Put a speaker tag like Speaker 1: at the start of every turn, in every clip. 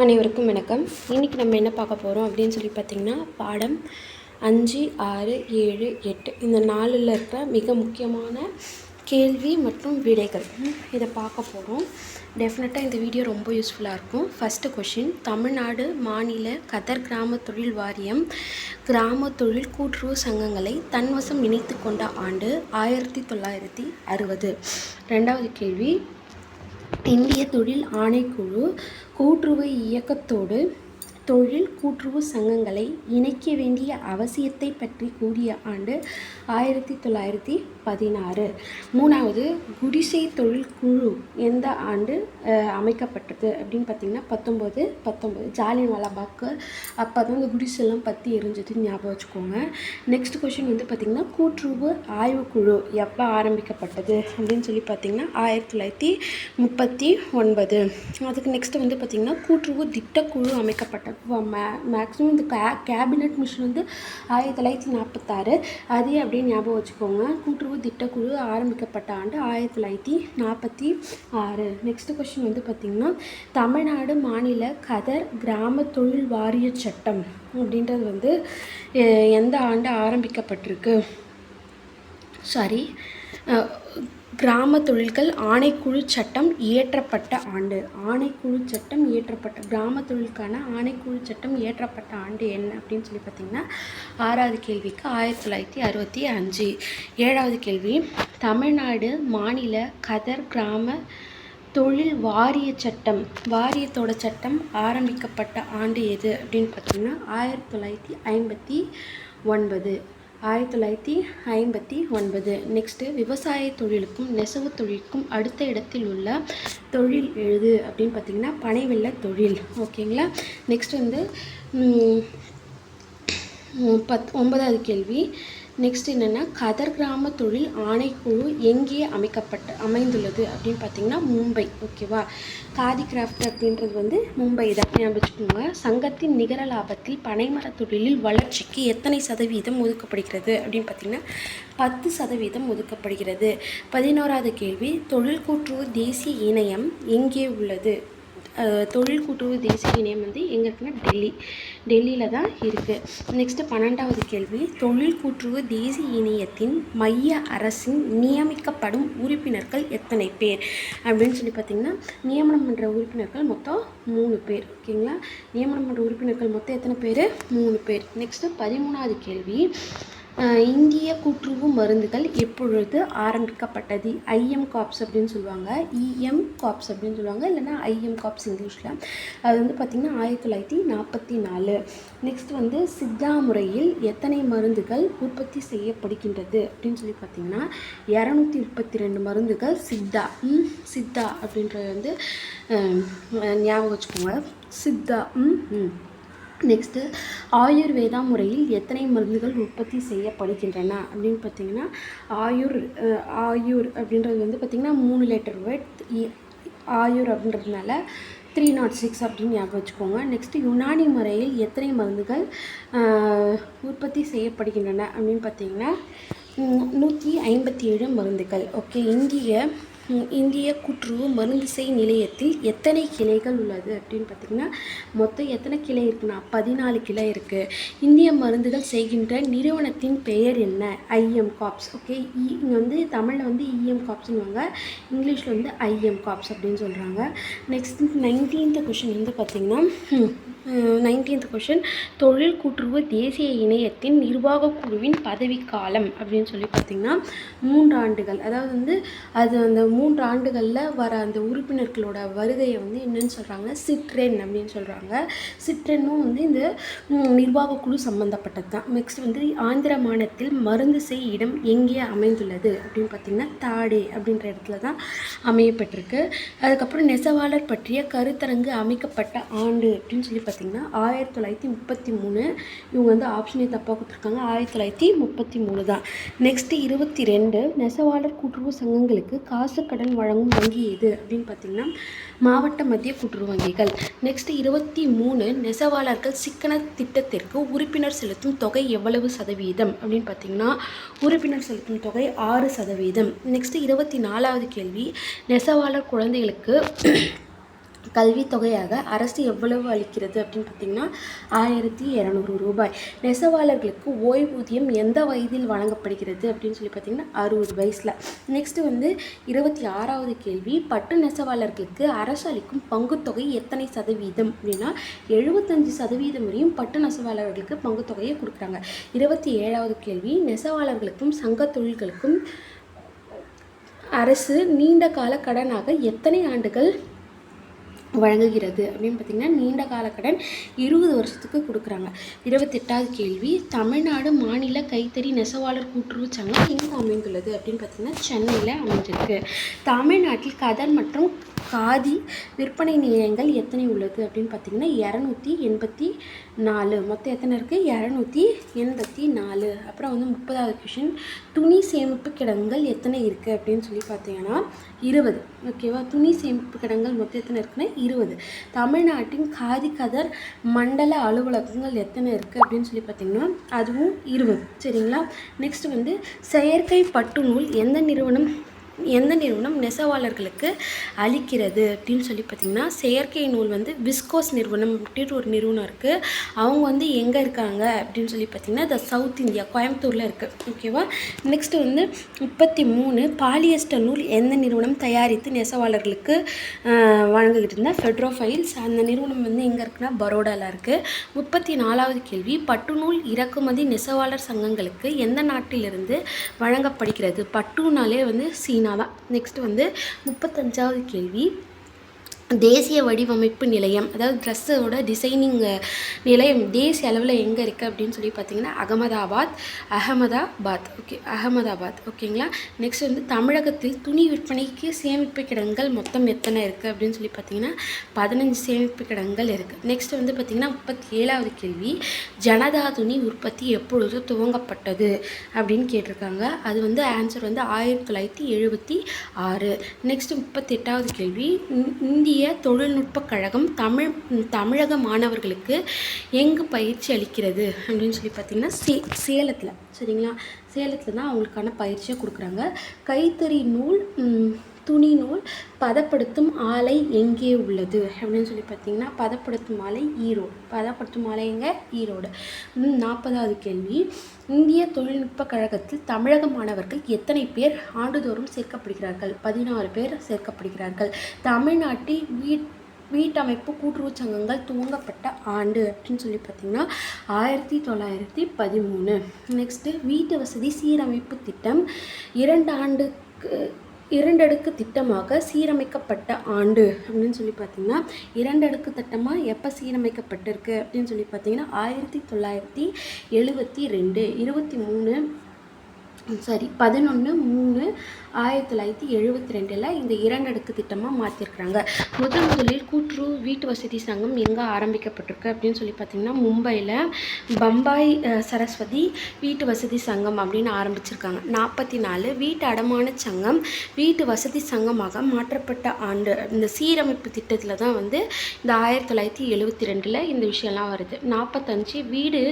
Speaker 1: அனைவருக்கும் வணக்கம். இன்றைக்கி நம்ம என்ன பார்க்க போகிறோம் அப்படின்னு சொல்லி பார்த்திங்கன்னா பாடம் அஞ்சு ஆறு ஏழு எட்டு இந்த நாலில் இருக்கிற மிக முக்கியமான கேள்வி மற்றும் விடைகள். இதை பார்க்க போகிறோம் டெஃபினட்டாக இந்த வீடியோ ரொம்ப யூஸ்ஃபுல்லாக இருக்கும். ஃபஸ்ட்டு கொஷின் தமிழ்நாடு மாநில கதர் கிராம தொழில் வாரியம் கிராம தொழில் கூட்டுறவு சங்கங்களை தன்வசம் இணைத்து கொண்ட ஆண்டு ஆயிரத்தி தொள்ளாயிரத்தி அறுபது. ரெண்டாவது கேள்வி இந்திய தொழில் ஆணைக்குழு கூட்டுறவு இயக்கத்தோடு தொழில் கூட்டுறவு சங்கங்களை இணைக்க வேண்டிய அவசியத்தை பற்றி கூறிய ஆண்டு ஆயிரத்தி தொள்ளாயிரத்தி பதினாறு. மூணாவது குடிசை தொழில் குழு எந்த ஆண்டு அமைக்கப்பட்டது அப்படின்னு பார்த்தீங்கன்னா பத்தொம்போது பத்தொம்போது ஜாலியன் வாலாபாக்கு அப்போ தான் இந்த குடிசெல்லாம் பற்றி எரிஞ்சது ஞாபகம் வச்சுக்கோங்க. நெக்ஸ்ட் கொஷின் வந்து பார்த்திங்கன்னா கூட்டுறவு ஆய்வுக்குழு எப்போ ஆரம்பிக்கப்பட்டது அப்படின்னு சொல்லி பார்த்தீங்கன்னா ஆயிரத்தி தொள்ளாயிரத்தி முப்பத்தி ஒன்பது. அதுக்கு நெக்ஸ்ட் வந்து பார்த்திங்கன்னா கூட்டுறவு திட்டக்குழு அமைக்கப்பட்டது. மே மேக்ஸிமம் இந்த கே கேபினட் மிஷன் வந்து ஆயிரத்தி தொள்ளாயிரத்தி நாற்பத்தாறு. அதே அப்படியே ஞாபகம் வச்சுக்கோங்க. கூட்டுறவு திட்டக்குழு ஆரம்பிக்கப்பட்ட ஆண்டு ஆயிரத்தி தொள்ளாயிரத்தி நாற்பத்தி ஆறு. நெக்ஸ்ட் கொஸ்டின் வந்து பார்த்திங்கன்னா தமிழ்நாடு மாநில கதர் கிராம தொழில் வாரிய சட்டம் அப்படின்றது வந்து எந்த ஆண்டு ஆரம்பிக்கப்பட்டிருக்கு? சாரி கிராம தொழில்கள் ஆணைக்குழு சட்டம் இயற்றப்பட்ட ஆண்டு. ஆணைக்குழு சட்டம் இயற்றப்பட்ட கிராம தொழிலுக்கான ஆணைக்குழு சட்டம் இயற்றப்பட்ட ஆண்டு என்ன அப்படின்னு சொல்லி பார்த்தீங்கன்னா ஆறாவது கேள்விக்கு ஆயிரத்தி தொள்ளாயிரத்தி அறுபத்தி அஞ்சு. ஏழாவது கேள்வி தமிழ்நாடு மாநில கதர் கிராம தொழில் வாரிய சட்டம் வாரியத்தோட சட்டம் ஆரம்பிக்கப்பட்ட ஆண்டு எது அப்படின்னு பார்த்தீங்கன்னா ஆயிரத்தி தொள்ளாயிரத்தி ஐம்பத்தி ஒன்பது. ஆயிரத்தி தொள்ளாயிரத்தி ஐம்பத்தி ஒன்பது. நெக்ஸ்ட்டு விவசாய தொழிலுக்கும் நெசவு தொழிலுக்கும் அடுத்த இடத்தில் உள்ள தொழில் எழுது அப்படின்னு பார்த்தீங்கன்னா பனைவெல்ல தொழில். ஓகேங்களா நெக்ஸ்ட் வந்து பத் ஒன்பதாவது கேள்வி. நெக்ஸ்ட் என்னென்னா கதர் கிராம தொழில் ஆணைக்குழு எங்கே அமைக்கப்பட்ட அமைந்துள்ளது அப்படின்னு பார்த்தீங்கன்னா மும்பை ஓகேவா காதி கிராஃப்ட் அப்படின்றது வந்து மும்பை தான். ஞாபகம் வச்சுக்கோங்க. சங்கத்தின் நிகர லாபத்தில் பனைமர தொழிலில் வளர்ச்சிக்கு எத்தனை சதவீதம் ஒதுக்கப்படுகிறது அப்படின்னு பார்த்தீங்கன்னா பத்து சதவீதம் ஒதுக்கப்படுகிறது. பதினோராவது கேள்வி தொழில் கூட்டுறவு தேசிய இணையம் எங்கே உள்ளது? தொழில் கூட்டுறவு தேசிய இணையம் வந்து எங்கே இருக்குன்னா டெல்லி. டெல்லியில் தான் இருக்குது நெக்ஸ்ட்டு பன்னெண்டாவது கேள்வி. தொழில் கூட்டுறவு தேசிய இணையத்தின் மைய அரசின் நியமிக்கப்படும் உறுப்பினர்கள் எத்தனை பேர்? அப்படின்னு சொல்லி பார்த்தீங்கன்னா நியமனம் பண்ணுற உறுப்பினர்கள் மொத்தம் மூணு பேர். ஓகேங்களா நியமனம் பண்ணுற உறுப்பினர்கள் மொத்தம் எத்தனை பேர்? மூணு பேர். நெக்ஸ்ட்டு பதிமூணாவது கேள்வி. இந்திய கூட்டுறவு மருந்துகள் எப்பொழுது ஆரம்பிக்கப்பட்டது? ஐஎம் காப்ஸ் அப்படின்னு சொல்லுவாங்க. இஎம் காப்ஸ் அப்படின்னு சொல்லுவாங்க. இல்லைன்னா ஐஎம் காப்ஸ் இங்கிலீஷில். அது வந்து பார்த்திங்கன்னா ஆயிரத்தி தொள்ளாயிரத்தி நாற்பத்தி நாலு. நெக்ஸ்ட் வந்து சித்தா முறையில் எத்தனை மருந்துகள் உற்பத்தி செய்யப்படுகின்றது? அப்படின்னு சொல்லி பார்த்தீங்கன்னா இரநூத்தி முப்பத்தி ரெண்டு மருந்துகள் சித்தா ம், சித்தா அப்படின்றது வந்து ஞாபகம் வச்சுக்கோங்க. சித்தா ம் ம். நெக்ஸ்ட்டு ஆயுர்வேதா முறையில் எத்தனை மருந்துகள் உற்பத்தி செய்யப்படுகின்றன? அப்படின்னு பார்த்தீங்கன்னா ஆயுர் ஆயுர் அப்படின்றது வந்து பார்த்திங்கன்னா மூணு லிட்டர் வேர்ட் ஆயுர் அப்படின்றதுனால த்ரீ நாட் சிக்ஸ் அப்படின்னு ஞாபகம் வச்சுக்கோங்க. நெக்ஸ்ட்டு யுனானி முறையில் எத்தனை மருந்துகள் உற்பத்தி செய்யப்படுகின்றன? அப்படின்னு பார்த்தீங்கன்னா நூற்றி ஐம்பத்தி ஏழு மருந்துகள். ஓகே இந்திய இந்திய கூட்டுறவு மருந்துசை நிலையத்தில் எத்தனை கிளைகள் உள்ளது அப்படின்னு பார்த்தீங்கன்னா மொத்தம் எத்தனை கிளை இருக்குன்னா பதினாலு கிளை இருக்குது இந்திய மருந்துகள் செய்கின்ற நிறுவனத்தின் பெயர் என்ன? IIM cops. ஓகே இங்கே வந்து தமிழில் வந்து இஎம் காப்ஸ்னுவாங்க இங்கிலீஷில் வந்து ஐஎம் காப்ஸ் அப்படின்னு சொல்கிறாங்க நெக்ஸ்ட் நைன்டீன்த் கொஷின் வந்து பார்த்திங்கன்னா நைன்டீன்த் கொஷின் தொழில் கூட்டுறவு தேசிய இணையத்தின் நிர்வாகக் குழுவின் பதவிக்காலம் அப்படின்னு சொல்லி பார்த்திங்கன்னா மூன்று ஆண்டுகள். அதாவது வந்து அது அந்த மூன்று ஆண்டுகளில் வர அந்த உறுப்பினர்களோட வருகையை வந்து என்னன்னு சொல்கிறாங்க சிட்ரென் அப்படின்னு சொல்கிறாங்க சிட்ரென்னும் வந்து இந்த நிர்வாக நிர்வாகக் குழு சம்மந்தப்பட்டது தான். நெக்ஸ்ட் வந்து ஆந்திர மாநிலத்தில் மருந்து செய் இடம் எங்கே அமைந்துள்ளது அப்படின்னு பார்த்திங்கன்னா தாடே அப்படின்ற இடத்துல தான் அமையப்பட்டிருக்கு. அதுக்கப்புறம் நெசவாளர் பற்றிய கருத்தரங்கு அமைக்கப்பட்ட ஆண்டு அப்படின்னு சொல்லி பார்த்திங்கன்னா ஆயிரத்தி தொள்ளாயிரத்தி முப்பத்தி மூணு. இவங்க வந்து ஆப்ஷனே தப்பாக கொடுத்துருக்காங்க. ஆயிரத்தி தொள்ளாயிரத்தி முப்பத்தி மூணு தான். நெக்ஸ்ட்டு இருபத்தி ரெண்டு நெசவாளர் கூட்டுறவு சங்கங்களுக்கு காசு கடன் வழங்கும் வங்கி எது அப்படின்னு பார்த்திங்கன்னா மாவட்ட மத்திய கூட்டுறவு வங்கிகள். நெக்ஸ்ட்டு இருபத்தி மூணு நெசவாளர்கள் சிக்கன திட்டத்திற்கு உறுப்பினர் செலுத்தும் தொகை எவ்வளவு சதவீதம் அப்படின்னு பார்த்தீங்கன்னா உறுப்பினர் செலுத்தும் தொகை ஆறு சதவீதம். நெக்ஸ்ட்டு இருபத்தி நாலாவது கேள்வி நெசவாளர் குழந்தைகளுக்கு கல்வித் தொகையாக அரசு எவ்வளவு அளிக்கிறது அப்படின்னு பார்த்தீங்கன்னா ஆயிரத்தி இரநூறு ரூபாய். நெசவாளர்களுக்கு ஓய்வூதியம் எந்த வயதில் வழங்கப்படுகிறது அப்படின்னு சொல்லி பார்த்தீங்கன்னா அறுபது வயசில். நெக்ஸ்ட்டு வந்து இருபத்தி ஆறாவது கேள்வி. பட்டு நெசவாளர்களுக்கு அரசு அளிக்கும் பங்குத்தொகை எத்தனை சதவீதம்? அப்படின்னா எழுபத்தஞ்சு சதவீதம் வரையும் பட்டு நெசவாளர்களுக்கு பங்குத்தொகையை கொடுக்குறாங்க. இருபத்தி ஏழாவது கேள்வி. நெசவாளர்களுக்கும் சங்க தொழில்களுக்கும் அரசு நீண்ட கால கடனாக எத்தனை ஆண்டுகள் வழங்குகிறது அப்படின்னு பார்த்திங்கன்னா நீண்ட கால கடன் இருபது வருஷத்துக்கு கொடுக்குறாங்க. இருபத்தெட்டாவது கேள்வி தமிழ்நாடு மாநில கைத்தறி நெசவாளர் கூட்டுறவு சங்கம் எங்கே அமைந்துள்ளது அப்படின்னு பார்த்திங்கன்னா சென்னையில் அமைஞ்சிருக்கு. தமிழ்நாட்டில் கதர் மற்றும் காதி விற்பனை நிலையங்கள் எத்தனை உள்ளது அப்படின்னு பார்த்தீங்கன்னா இரநூத்தி எண்பத்தி நாலு. மொத்தம் எத்தனை இருக்குது இரநூத்தி எண்பத்தி நாலு. அப்புறம் வந்து முப்பதாவது கொஷின் துணி சேமிப்பு கிடங்குகள் எத்தனை இருக்குது அப்படின்னு சொல்லி பார்த்தீங்கன்னா இருபது. ஓகேவா துணி சேமிப்பு கிடங்கள் மொத்தம் எத்தனை இருக்குன்னா இருபது. தமிழ்நாட்டின் காதி கதர் மண்டல அலுவலகங்கள் எத்தனை இருக்குது அப்படின்னு சொல்லி பார்த்தீங்கன்னா அதுவும் இருபது. சரிங்களா? நெக்ஸ்ட் வந்து செயற்கை பட்டு நூல் எந்த நிறுவனம் எந்த நிறுவனம் நெசவாளர்களுக்கு அளிக்கிறது அப்படின்னு சொல்லி பார்த்திங்கன்னா செயற்கை நூல் வந்து விஸ்கோஸ் நிறுவனம் அப்படின்ற ஒரு நிறுவனம் இருக்குது அவங்க வந்து எங்கே இருக்காங்க அப்படின்னு சொல்லி பார்த்திங்கன்னா த சவுத் இந்தியா கோயம்புத்தூரில் இருக்குது ஓகேவா நெக்ஸ்ட் வந்து முப்பத்தி மூணு பாலியஸ்டர் நூல் எந்த நிறுவனம் தயாரித்து நெசவாளர்களுக்கு வழங்கிக்கிட்டு வழங்கிட்டு இருந்தால் ஃபெட்ரோஃபைல்ஸ் அந்த நிறுவனம் வந்து எங்கே இருக்குன்னா பரோடாவில் இருக்குது முப்பத்தி நாலாவது கேள்வி பட்டுநூல் இறக்குமதி நெசவாளர் சங்கங்களுக்கு எந்த நாட்டிலிருந்து வழங்கப்படுகிறது? பட்டுனாலே வந்து சீனா தான் நெக்ஸ்ட் வந்து முப்பத்தஞ்சாவது கேள்வி. தேசிய வடிவமைப்பு நிலையம் அதாவது ட்ரெஸ்ஸோட டிசைனிங் நிலையம் தேசிய அளவில் எங்கே இருக்குது அப்படின்னு சொல்லி பார்த்தீங்கன்னா அகமதாபாத் அகமதாபாத். ஓகே அகமதாபாத். ஓகேங்களா நெக்ஸ்ட் வந்து தமிழகத்தில் துணி விற்பனைக்கு சேமிப்பு கிடங்கள் மொத்தம் எத்தனை இருக்குது அப்படின்னு சொல்லி பார்த்தீங்கன்னா பதினஞ்சு சேமிப்பு கிடங்கள் இருக்குது நெக்ஸ்ட் வந்து பார்த்திங்கன்னா முப்பத்தி ஏழாவது கேள்வி ஜனதா துணி உற்பத்தி எப்பொழுது துவங்கப்பட்டது? அப்படின்னு கேட்டிருக்காங்க. அது வந்து ஆன்சர் வந்து ஆயிரத்தி தொள்ளாயிரத்தி எழுபத்தி ஆறு. நெக்ஸ்ட் முப்பத்தெட்டாவது கேள்வி இந்திய இந்திய தொழில்நுட்ப கழகம் தமிழ் தமிழக மாணவர்களுக்கு எங்கு பயிற்சி அளிக்கிறது அப்படின்னு சொல்லி பார்த்தீங்கன்னா சே சேலத்தில். சரிங்களா? சேலத்தில் தான் அவங்களுக்கான பயிற்சியை கொடுக்குறாங்க. கைத்தறி நூல் துணி நூல் பதப்படுத்தும் ஆலை எங்கே உள்ளது? அப்படின்னு சொல்லி பார்த்தீங்கன்னா பதப்படுத்தும் ஆலை ஈரோடு. பதப்படுத்தும் ஆலை எங்கே? ஈரோடு. நாற்பதாவது கேள்வி. இந்திய தொழில்நுட்ப கழகத்தில் தமிழக மாணவர்கள் எத்தனை பேர் ஆண்டுதோறும் சேர்க்கப்படுகிறார்கள்? பதினாறு பேர் சேர்க்கப்படுகிறார்கள். தமிழ்நாட்டில் வீட் வீட்டமைப்பு கூட்டுறவு சங்கங்கள் துவங்கப்பட்ட ஆண்டு அப்படின்னு சொல்லி பார்த்தீங்கன்னா ஆயிரத்தி தொள்ளாயிரத்தி பதிமூணு. நெக்ஸ்ட்டு வீட்டு வசதி சீரமைப்பு திட்டம் இரண்டு ஆண்டுக்கு இரண்டடுக்கு திட்டமாக சீரமைக்கப்பட்ட ஆண்டு அப்படின்னு சொல்லி பார்த்தீங்கன்னா இரண்டடுக்கு திட்டமாக எப்போ சீரமைக்கப்பட்டிருக்கு அப்படின்னு சொல்லி பார்த்தீங்கன்னா ஆயிரத்தி தொள்ளாயிரத்தி எழுபத்தி ரெண்டு இருபத்தி மூணு சாரி பதினொன்று மூணு ஆயிரத்தி தொள்ளாயிரத்தி எழுபத்தி ரெண்டில் இந்த இரண்டடுக்கு திட்டமாக மாற்றிருக்கிறாங்க முதல் முதலில் கூட்டுறவு வீட்டு வசதி சங்கம் எங்கே ஆரம்பிக்கப்பட்டிருக்கு அப்படின்னு சொல்லி பார்த்தீங்கன்னா மும்பையில் பம்பாய் சரஸ்வதி வீட்டு வசதி சங்கம் அப்படின்னு ஆரம்பிச்சிருக்காங்க. நாற்பத்தி நாலு வீட்டு அடமான சங்கம் வீட்டு வசதி சங்கமாக மாற்றப்பட்ட ஆண்டு. இந்த சீரமைப்பு திட்டத்தில் தான் வந்து இந்த ஆயிரத்தி தொள்ளாயிரத்தி எழுபத்தி ரெண்டில் இந்த விஷயம்லாம் வருது. நாற்பத்தஞ்சு வீடு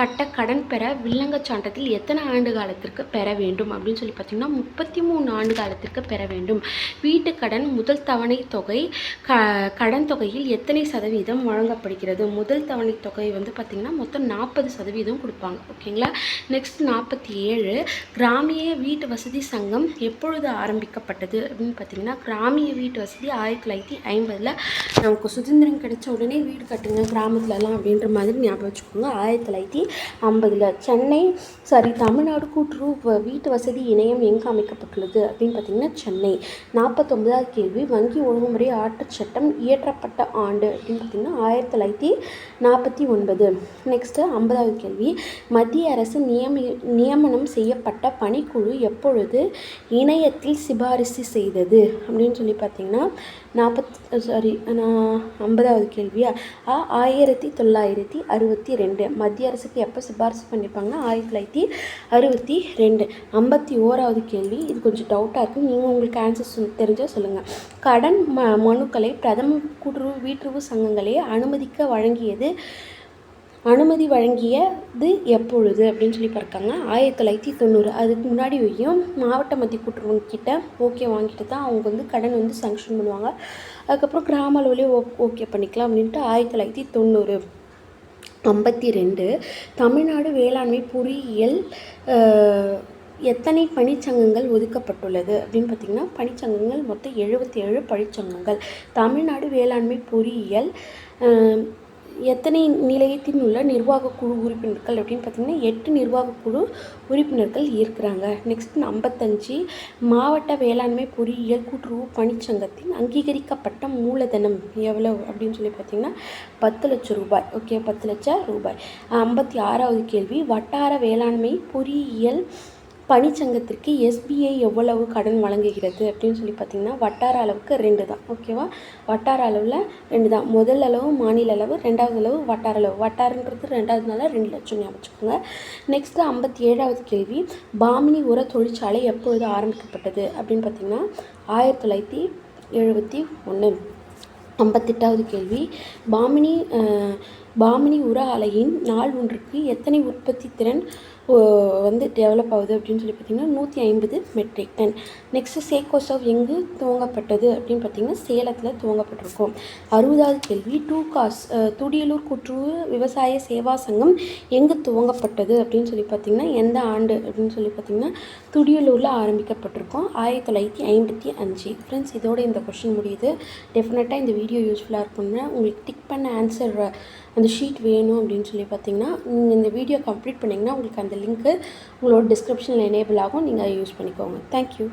Speaker 1: கட்ட கடன் பெற வில்லங்க சான்றத்தில் எத்தனை ஆண்டு காலத்திற்கு பெற வேண்டும் அப்படின்னு சொல்லி பார்த்தீங்கன்னா முப்பத்தி மூணு ஆண்டு காலத்திற்கு பெற வேண்டும். வீட்டு கடன் முதல் தவணை தொகை க கடன் தொகையில் எத்தனை சதவீதம் வழங்கப்படுகிறது? முதல் தவணை தொகை வந்து பார்த்திங்கன்னா மொத்தம் நாற்பது சதவீதம் கொடுப்பாங்க. ஓகேங்களா? நெக்ஸ்ட் நாற்பத்தி ஏழு கிராமிய வீட்டு வசதி சங்கம் எப்பொழுது ஆரம்பிக்கப்பட்டது அப்படின்னு பார்த்தீங்கன்னா கிராமிய வீட்டு வசதி ஆயிரத்தி தொள்ளாயிரத்தி ஐம்பதில் நமக்கு சுதந்திரம் கிடைச்ச உடனே வீடு கட்டுங்க கிராமத்துலலாம் அப்படின்ற மாதிரி ஞாபகம் வச்சுக்கோங்க. ஆயிரத்தி தொள்ளாயிரத்தி ஐம்பதில் சென்னை சாரி தமிழ்நாடு கூட்டுறவு வீட்டு வசதி இணையம் எங்கே அமைக்கப்பட்டுள்ளது அப்படின்னு பார்த்தீங்கன்னா சென்னை. நாற்பத்தொம்பதாவது கேள்வி வங்கி ஒழுங்குமுறை ஆட்டுச் சட்டம் இயற்றப்பட்ட ஆண்டு அப்படின்னு பார்த்தீங்கன்னா ஆயிரத்தி தொள்ளாயிரத்தி நாற்பத்தி ஒன்பது. நெக்ஸ்ட்டு ஐம்பதாவது கேள்வி மத்திய அரசு நியமி நியமனம் செய்யப்பட்ட பணிக்குழு எப்பொழுது இணையத்தில் சிபாரிசு செய்தது அப்படின்னு சொல்லி பார்த்தீங்கன்னா நாற்பத் சாரி நான் ஐம்பதாவது கேள்வியா ஆயிரத்தி தொள்ளாயிரத்தி அறுபத்தி ரெண்டு. மத்திய அரசுக்கு எப்போ சிபாரிசு பண்ணியிருப்பாங்கன்னா ஆயிரத்தி தொள்ளாயிரத்தி அறுபத்தி ரெண்டு. ஐம்பத்தி ஓராவது கேள்வி. இது கொஞ்சம் டவுட்டாக இருக்குது நீங்கள் உங்களுக்கு ஆன்சர் சொல் தெரிஞ்சால் சொல்லுங்கள் கடன் ம மனுக்களை பிரதம கூட்டுறவு வீட்டுறவு சங்கங்களே அனுமதிக்க வழங்கியது அனுமதி வழங்கியது எப்பொழுது? அப்படின்னு சொல்லி பார்க்காங்க. ஆயிரத்தி தொள்ளாயிரத்தி தொண்ணூறு. அதுக்கு முன்னாடி வரையும் மாவட்ட மத்திய கூட்டுறவு கிட்ட ஓகே வாங்கிட்டு தான் அவங்க வந்து கடன் வந்து சங்ஷன் பண்ணுவாங்க. அதுக்கப்புறம் கிராம அளவுலேயே ஓ ஓகே பண்ணிக்கலாம் அப்படின்ட்டு ஆயிரத்தி தொள்ளாயிரத்தி தொண்ணூறு. ஐம்பத்தி ரெண்டு தமிழ்நாடு வேளாண்மை பொறியியல் எத்தனை பணிச்சங்கங்கள் ஒதுக்கப்பட்டுள்ளது அப்படின்னு பார்த்தீங்கன்னா பணிச்சங்கங்கள் மொத்தம் எழுபத்தி ஏழு பணிச்சங்கங்கள். தமிழ்நாடு வேளாண்மை பொறியியல் எத்தனை நிலையத்தின் உள்ள நிர்வாக குழு உறுப்பினர்கள் அப்படின்னு பார்த்தீங்கன்னா எட்டு நிர்வாக குழு உறுப்பினர்கள் இருக்கிறாங்க. நெக்ஸ்ட் ஐம்பத்தஞ்சு மாவட்ட வேளாண்மை பொறியியல் கூட்டுறவு பணிச்சங்கத்தின் அங்கீகரிக்கப்பட்ட மூலதனம் எவ்வளவு அப்படின்னு சொல்லி பார்த்தீங்கன்னா பத்து லட்சம் ரூபாய். ஓகே பத்து லட்சம் ரூபாய். ஐம்பத்தி ஆறாவது கேள்வி வட்டார வேளாண்மை பொறியியல் பணிச்சங்கத்திற்கு எஸ்பிஐ எவ்வளவு கடன் வழங்குகிறது அப்படின்னு சொல்லி பார்த்தீங்கன்னா வட்டார அளவுக்கு ரெண்டு தான். ஓகேவா வட்டார அளவில் ரெண்டு தான். முதல் அளவு மாநில அளவு ரெண்டாவது அளவு வட்டார அளவு. வட்டாரன்றது ரெண்டாவதுனால ரெண்டு லட்சம் ஞாபகம் வச்சுக்கோங்க. நெக்ஸ்ட்டு ஐம்பத்தி ஏழாவது கேள்வி பாமினி உர தொழிற்சாலை எப்பொழுது ஆரம்பிக்கப்பட்டது அப்படின்னு பார்த்தீங்கன்னா ஆயிரத்தி தொள்ளாயிரத்தி எழுபத்தி ஒன்று ஐம்பத்தெட்டாவது கேள்வி பாமினி பாமினி உர ஆலையின் நாள் ஒன்றுக்கு எத்தனை உற்பத்தி திறன் வந்து டெவலப் ஆகுது அப்படின்னு சொல்லி பார்த்தீங்கன்னா நூற்றி ஐம்பது மெட்ரிக் டன் நெக்ஸ்ட்டு சேகோசவ் எங்கு துவங்கப்பட்டது அப்படின்னு பார்த்தீங்கன்னா சேலத்தில் துவங்கப்பட்டிருக்கும். அறுபதாவது கேள்வி டூ காஸ் துடியலூர் குற்று விவசாய சேவா சங்கம் எங்கு துவங்கப்பட்டது அப்படின்னு சொல்லி பார்த்தீங்கன்னா எந்த ஆண்டு அப்படின்னு சொல்லி பார்த்தீங்கன்னா துடியலூரில் ஆரம்பிக்கப்பட்டிருக்கும். ஆயிரத்தி தொள்ளாயிரத்தி ஐம்பத்தி அஞ்சு. ஃப்ரெண்ட்ஸ் இதோட இந்த கொஷின் முடியுது. டெஃபினட்டாக இந்த வீடியோ யூஸ்ஃபுல்லாக இருக்கும்னா உங்களுக்கு டிக் பண்ண ஆன்சர் அந்த ஷீட் வேணும் அப்படின்னு சொல்லி பார்த்தீங்கன்னா நீங்கள் இந்த வீடியோ கம்ப்ளீட் பண்ணிங்கன்னா உங்களுக்கு அந்த லிங்க்கு உங்களோட டிஸ்கிரிப்ஷனில் எனேபிள் ஆகும். நீங்கள் யூஸ் பண்ணிக்கோங்க. தேங்க்யூ